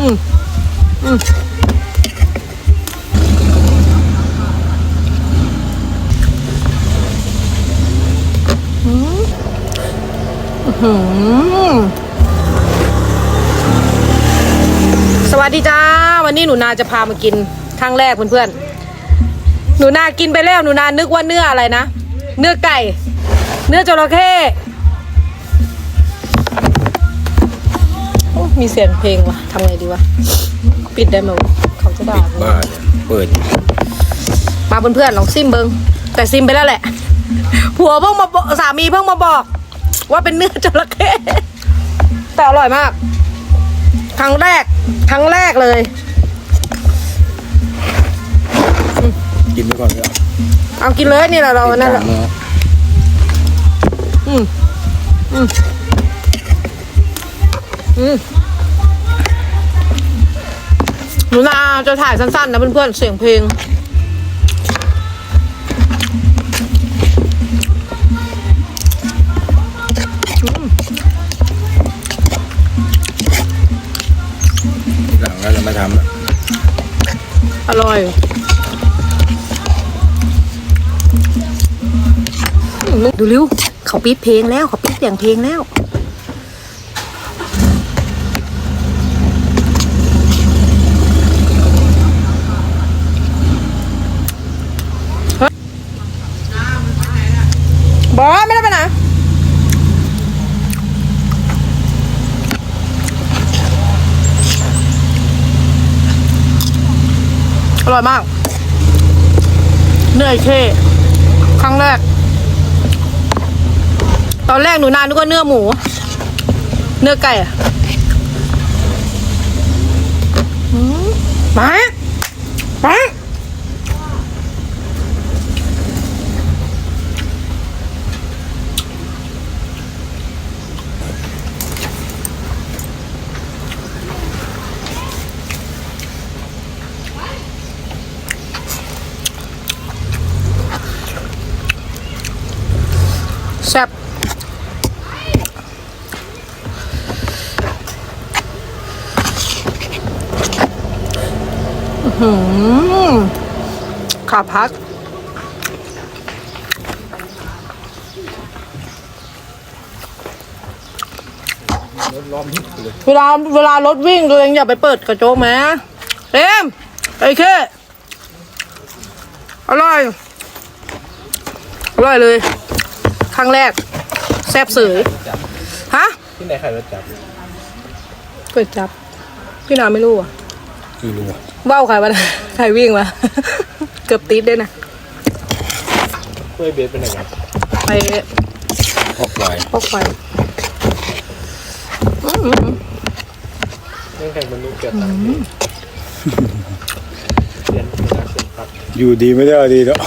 อืมอืมสวัสดีจ้า วันนี้หนูนาจะพามากินครั้งแรกเพื่อนๆหนูนากินไปแล้วหนูนานึกว่าเนื้ออะไรนะ เนื้อไก่ เนื้อจระเข้ มีเสียงเพลงวะทำไงดีวะ ปิดได้ไหมวะเขาจะด่ากูบ้าเนี่ยเปิดมาเพื่อนๆลองซิมเบิงแต่ซิมไปแล้วแหละ ผัวเพิ่งมาบอกสามีเพิ่งมาบอก ว่าเป็นเนื้อจระเข้แต่อร่อยมากครั้งแรกครั้งแรกเลย กินไปก่อนเลยเอากินเลยนี่แหละเรานั่นแหละเนื้ออืมอืมอืม หนูนาจะถ่ายสั้นๆนะเพื่อนๆเสียงเพลงหลังแล้วเรามาทำแล้วอร่อยอืมดูเร็วเขาปิดเพลงแล้วเขาปิดเสียงเพลงแล้ว บอสไม่ได้ไปไหน อร่อยมาก เนื้อไอเข้ครั้งแรก ตอนแรกหนูนานนึกว่าเนื้อหมู เนื้อไก่อะอืมมามา แซ่บอือหือขาพักเวลาเวลารถวิ่งตัวเองอย่าไปเปิดกระจกแหมเต็มไอ้แค่อร่อย อร่อยเลย ครั้งแรก แซ่บเสยฮะที่ไหนใครรถจับเปิดจับ พี่นาไม่รู้อะคือรู้อะว่าวใครวะใครวิ่งมาเกือบตีดด้วยนะเพื่อเบสเป็นไงครับไปออกไฟพกไฟอื้อหือเรื่องแข่งมันรู้เกิดตังค์เรียนคณะศิลปะอยู่ดีไม่ได้เอาดีเนาะ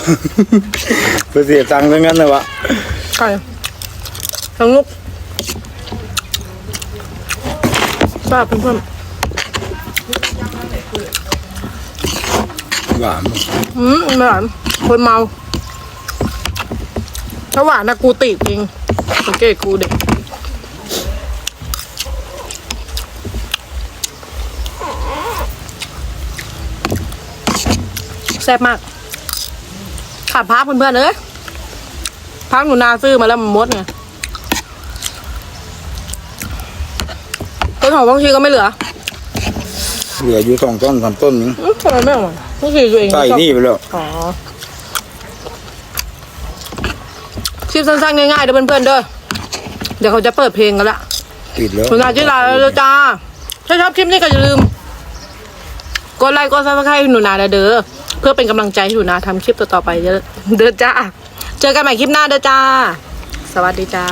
ไปเสียตังค์ทั้งนั้นเลยวะ ไก่ทั้งลูกทราบเพื่อนหวานๆอืมไม่หวานคนเมา ถ้าหวานนะกูติดจริงสังเกตกูเด็กแซ่บมากขาดพักเพื่อนๆเอ้ย พักหนูนาซื้อมาแล้วมันมดไงต้นหอมบางทีก็ไม่เหลือเหลืออยู่สองต้นสามต้นนึงอื้อทำไมไม่ออกมาต้องซื้อตัวเองใส่นี่ไปแล้วอ๋อคลิปสั้นๆง่ายๆเด้อเพื่อนๆเด้อเดี๋ยวเขาจะเปิดเพลงกันละปิดแล้วหนูนาจิลาแล้วจ้าถ้าชอบคลิปนี้ก็อย่าลืมกดไลค์กดซับสไครต์ให้หนูนาเด้อเพื่อเป็นกำลังใจให้หนูนาทำคลิปต่อๆไปเด้อเด้อจ้า เจอกันใหม่คลิปหน้าเด้อจ้า สวัสดีจ้า